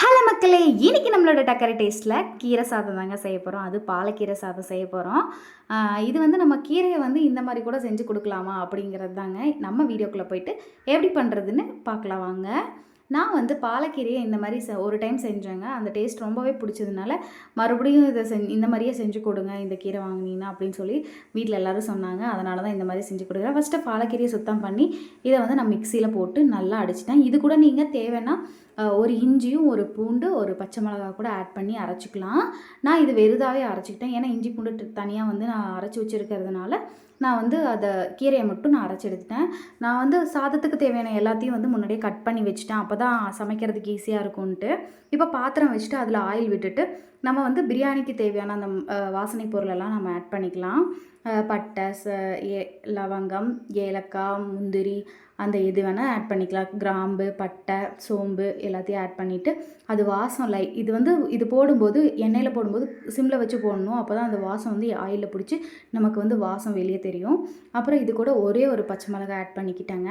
Hello மக்களே இன்னைக்கு நம்மளோட டக்கரை டேஸ்ட்டில் கீரை சாதம் தாங்க செய்ய போகிறோம் அது பாலக்கீரை சாதம் செய்ய போகிறோம் இது வந்து நம்ம கீரையை வந்து இந்த மாதிரி கூட செஞ்சு கொடுக்கலாமா அப்படிங்கிறது தாங்க நம்ம வீடியோக்குள்ளே போயிட்டு எப்படி பண்ணுறதுன்னு பார்க்கலாம் வாங்க. நான் வந்து பாலக்கீரையை இந்த மாதிரி செ ஒரு டைம் செஞ்சேங்க. அந்த டேஸ்ட் ரொம்பவே பிடிச்சதுனால மறுபடியும் இதை செஞ்சு இந்த மாதிரியே செஞ்சு கொடுங்க இந்த கீரை வாங்கினீங்கன்னா அப்படின்னு சொல்லி வீட்டில் எல்லோரும் சொன்னாங்க. அதனால தான் இந்த மாதிரி செஞ்சு கொடுக்குறேன். ஃபஸ்ட்டு பாலக்கீரையை சுத்தம் பண்ணி இதை வந்து நான் மிக்சியில் போட்டு நல்லா அடிச்சிட்டேன். இது கூட நீங்கள் தேவைன்னா ஒரு இஞ்சியும் ஒரு பூண்டு ஒரு பச்சை மிளகா கூட ஆட் பண்ணி அரைச்சிக்கலாம். நான் இது வெறுதாகவே அரைச்சிக்கிட்டேன். ஏன்னா இஞ்சி பூண்டு தனியாக வந்து நான் அரைச்சி வச்சுருக்கிறதுனால நான் வந்து அதை கீரையை மட்டும் நான் அரைச்சி எடுத்துட்டேன். நான் வந்து சாதத்துக்கு தேவையான எல்லாத்தையும் வந்து முன்னாடியே கட் பண்ணி வச்சுட்டேன். அப்போ தான் சமைக்கிறதுக்கு ஈஸியாக இருக்கும்ன்ட்டு. இப்போ பாத்திரம் வச்சுட்டு அதில் ஆயில் விட்டுட்டு நம்ம வந்து பிரியாணிக்கு தேவையான அந்த வாசனை பொருளெல்லாம் நம்ம ஆட் பண்ணிக்கலாம். பட்டை ச ஏ லவங்கம் ஏலக்காய் முந்திரி அந்த எது வேணால் ஆட் பண்ணிக்கலாம். கிராம்பு பட்டை சோம்பு எல்லாத்தையும் ஆட் பண்ணிவிட்டு அது வாசம் லை இது வந்து இது போடும்போது எண்ணெயில் போடும்போது சிம்மில் வச்சு போடணும். அப்போ தான் அந்த வாசம் வந்து ஆயிலில் பிடிச்சி நமக்கு வந்து வாசம் வெளியே தெரியும். அப்புறம் இது கூட ஒரே ஒரு பச்சை மிளகாய் ஆட் பண்ணிக்கிட்டேங்க.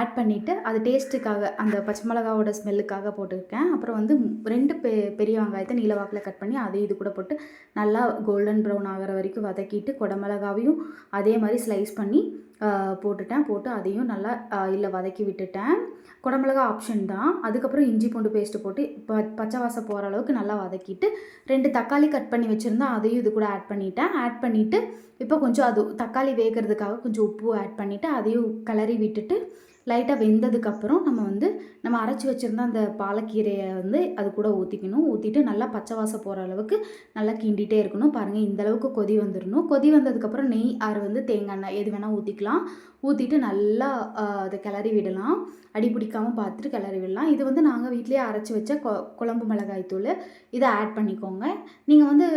ஆட் பண்ணிவிட்டு அது டேஸ்ட்டுக்காக அந்த பச்சை மிளகாவோட ஸ்மெல்லுக்காக போட்டிருக்கேன். அப்புறம் வந்து ரெண்டு பெ பெரிய வெங்காயத்தை நீல வாக்கில் கட் பண்ணி பண்ணி அதை இது கூட போட்டு நல்லா கோல்டன் ப்ரௌன் ஆகிற வரைக்கும் வதக்கிட்டு குடமிளகாவையும் அதே மாதிரி ஸ்லைஸ் பண்ணி போட்டுட்டேன். போட்டு அதையும் நல்லா இல்லை வதக்கி விட்டுட்டேன். குடமிளகா ஆப்ஷன் தான். அதுக்கப்புறம் இஞ்சி பூண்டு பேஸ்ட்டு போட்டு ப பச்சை வாசம் போகிற அளவுக்கு நல்லா வதக்கிட்டு ரெண்டு தக்காளி கட் பண்ணி வச்சுருந்தா அதையும் இது கூட ஆட் பண்ணிட்டேன். ஆட் பண்ணிவிட்டு இப்போ கொஞ்சம் அது தக்காளி வேகிறதுக்காக கொஞ்சம் உப்பு ஆட் பண்ணிவிட்டு அதையும் கிளறி விட்டுட்டு லைட்டாக வெந்ததுக்கப்புறம் நம்ம வந்து நம்ம அரைச்சி வச்சுருந்த அந்த பாலக்கீரையை வந்து அது கூட ஊற்றிக்கணும் ஊற்றிட்டு நல்லா பச்சை வாசம் போகிற அளவுக்கு நல்லா கிண்டிகிட்டே இருக்கணும். பாருங்கள் இந்த அளவுக்கு கொதி வந்துடணும் கொதி வந்ததுக்கப்புறம் நெய் ஆறு வந்து தேங்காய் எண்ணெய் எது வேணால் ஊற்றிக்கலாம் ஊற்றிட்டு நல்லா அதை கிளறி விடலாம். அடி பிடிக்காமல் பார்த்துட்டு கிளறி விடலாம். இது வந்து நாங்கள் வீட்டிலேயே அரைச்சி வச்ச கொ குழம்பு மிளகாய் தூள். இதை ஆட் பண்ணிக்கோங்க. நீங்கள் வந்து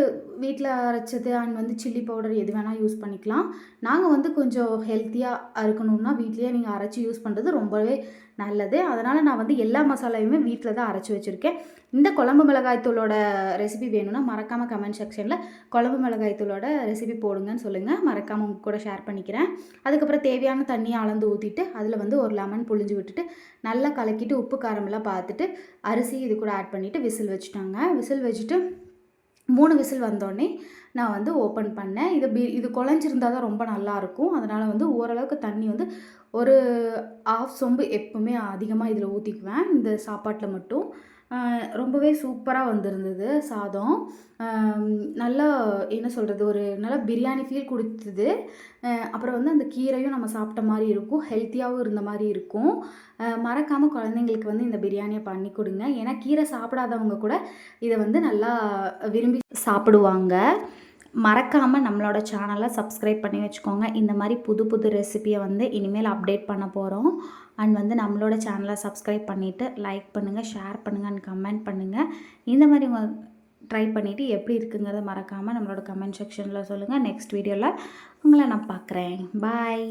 வீட்டில் அரைச்சது அண்ட் வந்து சில்லி பவுடர் எது வேணால் யூஸ் பண்ணிக்கலாம். நாங்கள் வந்து கொஞ்சம் ஹெல்த்தியாக இருக்கணும்னா வீட்லேயே நீங்கள் அரைச்சி யூஸ் பண்ணுறது ரொம்பவே நல்லது. அதனால் நான் வந்து எல்லா மசாலாவையுமே வீட்டில் தான் அரைச்சி வச்சுருக்கேன். இந்த குழம்பு மிளகாய் தூளோட ரெசிபி வேணும்னா மறக்காமல் கமெண்ட் செக்ஷனில் குழம்பு மிளகாய் தூளோட ரெசிபி போடுங்கன்னு சொல்லுங்கள் மறக்காமல் உங்கள் கூட ஷேர் பண்ணிக்கிறேன். அதுக்கப்புறம் தேவையான தண்ணியை அளந்து ஊற்றிட்டு அதில் வந்து ஒரு லெமன் புழிஞ்சு விட்டுட்டு நல்லா கலக்கிட்டு உப்பு காரமெல்லாம் பார்த்துட்டு அரிசி இது கூட ஆட் பண்ணிவிட்டு விசில் வச்சுட்டாங்க. விசில் வச்சுட்டு மூணு விசில் வந்தோடனே நான் வந்து ஓப்பன் பண்ணேன். இது பி இது குழஞ்சிருந்தால் தான் ரொம்ப நல்லாயிருக்கும் அதனால் வந்து ஓரளவுக்கு தண்ணி வந்து ஒரு ஆஃப் சொம்பு எப்பவுமே அதிகமாக இதில் ஊற்றிக்குவேன் இந்த சாப்பாட்டில் மட்டும். ரொம்பவே சூப்பராக வந்திருந்தது சாதம். நல்லா என்ன சொல்கிறது ஒரு நல்லா பிரியாணி ஃபீல் கொடுத்தது. அப்புறம் வந்து அந்த கீரையும் நம்ம சாப்பிட்ட மாதிரி இருக்கும். ஹெல்த்தியாகவும் இருந்த மாதிரி இருக்கும். மறக்காமல் குழந்தைங்களுக்கு வந்து இந்த பிரியாணியை பண்ணி கொடுங்க. ஏன்னா கீரை சாப்பிடாதவங்க கூட இதை வந்து நல்லா விரும்பி சாப்பிடுவாங்க. மறக்காமல் நம்மளோட சேனலை சப்ஸ்கிரைப் பண்ணி வச்சுக்கோங்க. இந்த மாதிரி புது புது ரெசிபியை வந்து இனிமேல் அப்டேட் பண்ண போகிறோம் அண்ட் வந்து நம்மளோட சேனலை சப்ஸ்கிரைப் பண்ணிவிட்டு லைக் பண்ணுங்கள் ஷேர் பண்ணுங்கள் அண்ட் கமெண்ட் பண்ணுங்கள் இந்த மாதிரி உங்கள் ட்ரை பண்ணிவிட்டு எப்படி இருக்குங்கிறத மறக்காமல் நம்மளோட கமெண்ட் செக்ஷனில் சொல்லுங்கள் நெக்ஸ்ட் வீடியோவில் உங்களை நான் பார்க்குறேன். பாய்